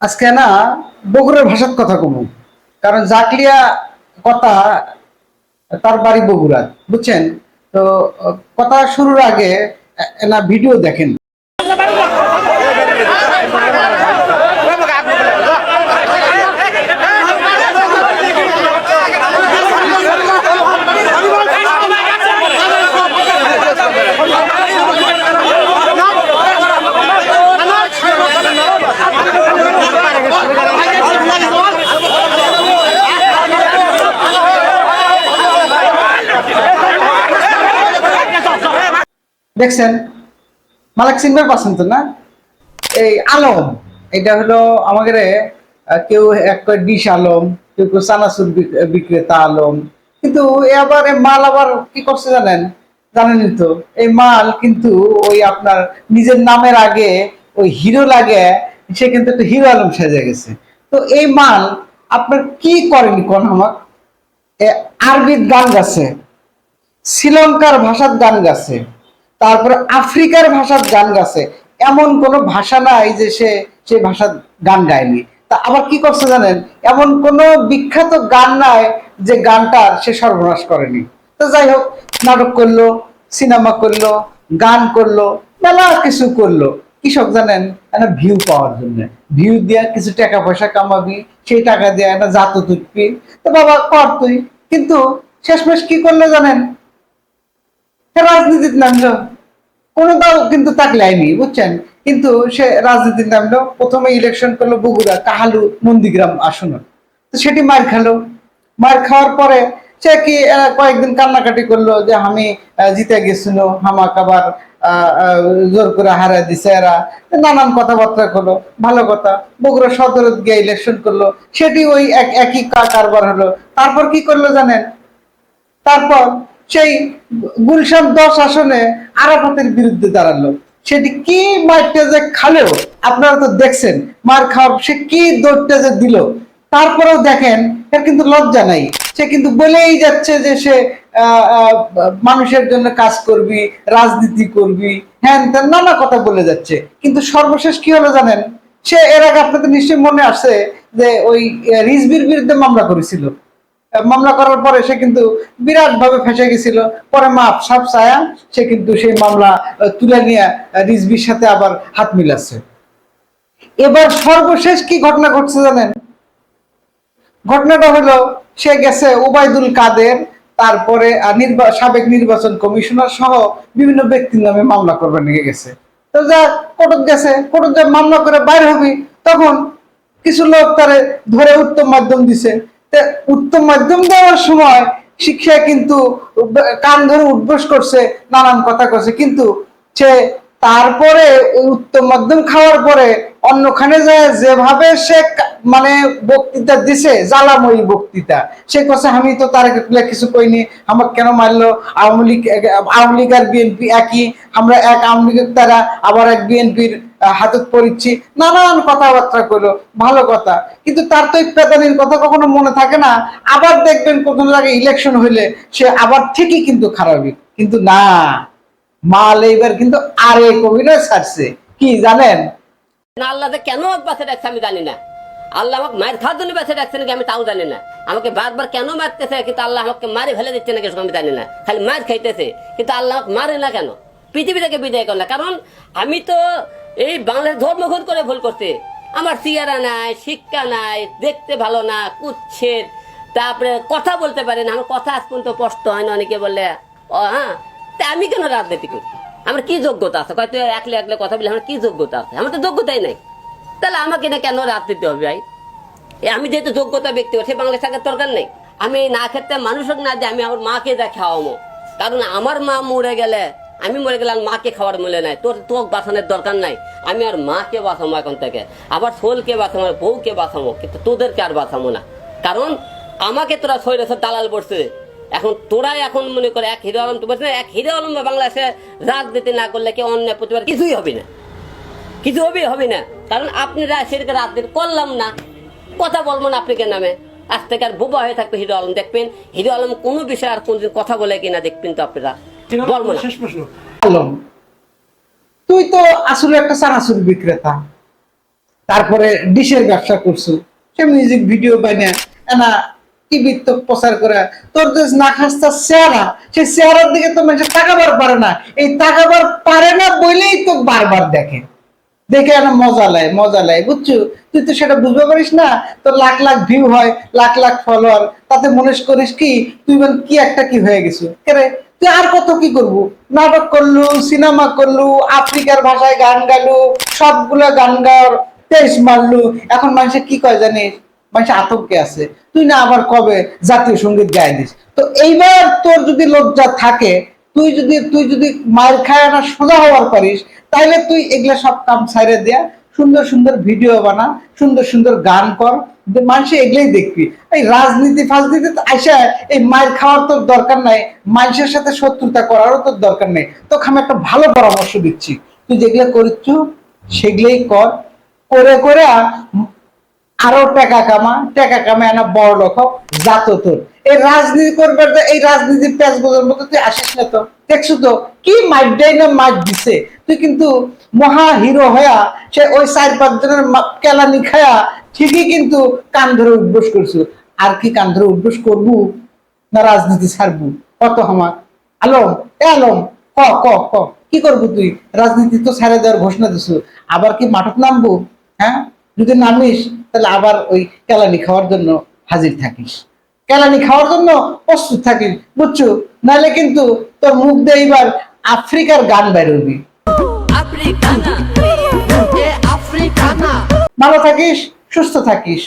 আজকে না বগুড়ার ভাষার কথা কমু। কারণ জাকলিয়া কথা তার বাড়ি বগুড়া বুঝছেন? তো, কথা শুরুর আগে এনা ভিডিও দেখেন। দেখছেন? মালিক সিনবার পাচ্ছেন তো না? এই আলম, এটা হলো আমাদের কেউ এক ডিশ আলম, কেউ কেউ চানাচুর বিক- বিক্রেতা আলম। কিন্তু এ আবার মাল আবার কি করছে জানেন? জানেনই তো, এই মাল কিন্তু ওই আপনার নিজের নামের আগে ওই হিরো লাগে, সে কিন্তু একটা হিরো আলম সেজে গেছে। তো এই মাল আপনার কি করেনি কোন আমার আরবির গান গাছে, শ্রীলঙ্কার ভাষার গান গাছে। তারপরে আফ্রিকার ভাষার গান গাছে। এমন কোন ভাষা নাই যে সে সেই ভাষার গান গায়নি। তা আবার কি করছে জানেন? এমন কোন বিখ্যাত গান নাই যে গানটার সে সর্বনাশ করেনি। তো যাই হোক, নাটক করল, সিনেমা করল, গান করল, মেলা কিছু করল। কৃষক জানেন একটা ভিউ পাওয়ার জন্য। ভিউ দিয়া কিছু টাকা পয়সা কামাবি, সেই টাকা দিয়ে একটা জাত তুলবি তো বাবা কর তুই। কিন্তু শেষমেশ কি করলে জানেন? সে রাজনীতির নামলো কোনো দল কিন্তু তাকে লাইনি বুঝছেন? কিন্তু সে রাজনীতির নামলো প্রথমে ইলেকশন করল বগুড়া, কাহালু, নন্দীগ্রাম আসন তো সেটি মার খেলো। মার খাওয়ার পরে সে কি কয়েকদিন কান্নাকাটি করল যে আমি জিতে গেছিল, হামাক আবার জোর করে হারা দিছে এরা। নানান কথাবার্তা করল, ভালো কথা। বগুড়া সদরে গিয়ে ইলেকশন করল। সেটি ওই এক, একই কারবার হলো। তারপর কি করল জানেন? তারপর সেই গুলশান দশ আসনে আরাফাতের বিরুদ্ধে দাঁড়াল। সেটি কি মারটা যে খালেও আপনারা তো দেখছেন মার খাওয়ার সে কি দৌড়টা যে দিল। তারপরেও দেখেন এর কিন্তু লজ্জা নাই। সে কিন্তু বলেই যাচ্ছে যে সে মানুষের জন্য কাজ করবি রাজনীতি করবি হ্যান ত্যান নানা কথা বলে যাচ্ছে। কিন্তু সর্বশেষ কি হলো জানেন? সে এর আগে আপনাদের নিশ্চয়ই মনে আসছে যে ওই আহ, রিজভির বিরুদ্ধে মামলা করেছিল। মামলা করার পরে সে কিন্তু বিরাট ভাবে ফেসে গেছিল। পরে মাপ সাপ ছায়া সে কিন্তু সেই মামলা তুলে নিয়ে আহ, রিজভির সাথে আবার হাত মিলাচ্ছে। এবার সর্বশেষ কি ঘটনা ঘটছে জানেন? ঘটনাটা হলো সে গেছে ওবায়দুল কাদের তারপরে সাবেক নির্বাচন কমিশনার সহ বিভিন্ন ব্যক্তির নামে মামলা করবে নিয়ে গেছে। তো যা কোর্ট গেছে কোর্ট যা মামলা করে বাইরে হবি তখন কিছু লোক তারে ধরে উত্তম মাধ্যম দিছে। উত্তম মাধ্যম দেওয়ার সময় শিক্ষা কিন্তু কান ধরে উদ্বোস করছে, নানান কথা করছে। কিন্তু সে তারপরে উত্তম মাধ্যম খাওয়ার পরে অন্যখানে যায়, যেভাবে সে মানে বক্তৃতা দিছে, জ্বালাময়ী বক্তৃতা। সে কথা আমি তো তার কিছু কইনি, আমাকে কেন মারলো? আওয়ামী লীগ আওয়ামী লীগ আর বিএনপি একই, আমরা এক আওয়ামী লীগের তারা আবার এক বিএনপির হাতত পড়িচ্ছি, নানান কথাবার্তা করল, ভালো কথা। কিন্তু তার তো এই পেদানির কথা কখনো মনে থাকে না। আবার দেখবেন কোনো জায়গায় ইলেকশন হইলে সে আবার ঠিকই কিন্তু খারাপই। কিন্তু না, মাল এইবার কিন্তু আরেক অভিনয় ছাড়ছে। কি জানেন? না আল্লাহ কেন আমি জানি না। আল্লাহ আমাকে মায়ের খাওয়ার জন্য বেঁচে রাখছে নাকি আমি তাও জানি না। আমাকে বারবার কেন মারতেছে কিন্তু আল্লাহ আমাকে মারে ফেলে দিচ্ছে নাকি আমি জানি না। খালি মার খাইতেছে, কিন্তু আল্লাহ আমাকে মারে না কেন? পৃথিবী থেকে বিদায় করে না। কারণ আমি তো এই বাংলাদেশ ধর্মঘট করে ভুল করছে। আমার চেয়ারা নাই, শিক্ষা নাই, দেখতে ভালো না, কুচ্ছেদ। তারপরে কথা বলতে পারে না, আমার কথা আজ পর্যন্ত স্পষ্ট হয় না অনেকে বললে, ও হ্যাঁ তা আমি কেন রাজনীতি করি আমার কি যোগ্যতা আছে? হয়তো একলে একলে কথা বলে আমার কি যোগ্যতা আছে? আমার তো যোগ্যতাই নাই। তাহলে আমাকে না কেন রাজনীতি হবে ভাই? আমি যেহেতু যোগ্যতা ব্যক্তি, সে বাংলাদেশ থাকার দরকার নেই। আমি না খেতে মানুষক না দিয়ে আমি আমার মাকে যা খাওয়াবো। কারণ আমার মা মরে গেলে আমি মরে গেলাম, মাকে খাওয়ার মূল্য নাই। তোর তোক বাঁচানোর দরকার নাই। আমি আর মাকে বাঁচাবো এখন থেকে। আবার সোলকে বাঁচাবো, বউকে বাঁচাবো, কিন্তু তোদেরকে আর বাঁচাবো না। কারণ আমাকে তোরা সৈরে দালাল পড়ছে এখন তোরাই এখন মনে করে এক হিরো আলম, বলছে এক হিরো আলম বাংলাদেশে রাজনীতি না করলে কি অন্য প্রতিবার কিছুই হবে না। কিছু হবে হবে না। কারণ আপনারা সেদিকে রাজনীতি করলাম না। কথা বলব না আপনাকে নামে। আজ থেকে আর বোবা হয়ে থাকবে হিরো আলম, দেখবেন? হিরো আলম কোনো বিষয়ে আর কোনদিন কথা বলে কিনা, দেখবেন তো আপনারা। বলব শেষ প্রশ্ন। আলম তুই তো আসলে একটা চানাচুর বিক্রেতা। তারপরে ডিশের ব্যবসা করছ। সে মিউজিক ভিডিও বানিয়ে না টিভি তো প্রচার করে। তোর যে না খাস্তা চেহারা। সেই চেহারার দিকে তো মানুষ তাকাবার পারে না। এই তাকাবার পারে না বলেই তো বারবার দেখে। দেখে না মজা লাগে মজা লাগে বুঝছ? তুই তো সেটা বুঝতে পারিস না। তোর লাখ লাখ ভিউ হয় লাখ লাখ ফলোয়ার তাতে মনে করিস কি তুই বল কি একটা কি হয়ে গেছো? কেরে আর কত কি করব? নাটক করলু, সিনেমা করলু, আফ্রিকার ভাষায় গান গালু সবগুলা গান গাওয়ার তেইশ মারলু। এখন মানুষে কি কয় জানিস? মানুষ আতঙ্কে আছে। তুই না আবার কবে জাতীয় সংগীত গাই দিস? তো এইবার তোর যদি লজ্জা থাকে, তুই যদি তুই যদি মায়ের খায় না সোজা হওয়ার পারিস, তাইলে তুই এগুলা সব কাম ছাইরে দেয়া সুন্দর সুন্দর ভিডিও বানা, সুন্দর সুন্দর গান কর মানুষ এগুলাই দেখবি। এই রাজনীতি ফাজনীতি আইসা এই মায়ের খাওয়ার তোর দরকার নাই, মানুষের সাথে শত্রুতা করারও তোর দরকার নেই। তোকে আমি একটা ভালো পরামর্শ দিচ্ছি। তুই যেগুলো করিচ্ছ, সেগুলোই কর। করে করে আরও টাকা কামা টাকা কামা না বড় হোক যাত তোর। এই রাজনীতি করবার তো এই রাজনীতির প্যাচ বোঝার মতো তুই আসিস না তো। দেখছ তো, কি দেয় না মাইট দিছে। তুই কিন্তু মহা হিরো হয়া, সে ওই চার পাঁচ জনের মা- কেলানি খায়া ঠিকই কিন্তু কান ধরে উদ্বোস করছ আর কি কান ধরে উদ্বোস করব? না রাজনীতি ছাড়বো? কত আমার আলম এ আলম ক ক ক কি করব তুই? রাজনীতি তো ছেড়ে দেওয়ার ঘোষণা দিছো আবার কি মাঠত নামবো? হ্যাঁ? যদি নামিস তাহলে আবার ওই কেলানি খাওয়ার জন্য হাজির থাকিস। কেলানি খাওয়ার জন্য প্রস্তুত থাকিস বুঝছ? নাহলে কিন্তু তোর মুখ দিয়ে এবার আফ্রিকার গান বেরোবি. ভালো থাকিস? সুস্থ থাকিস।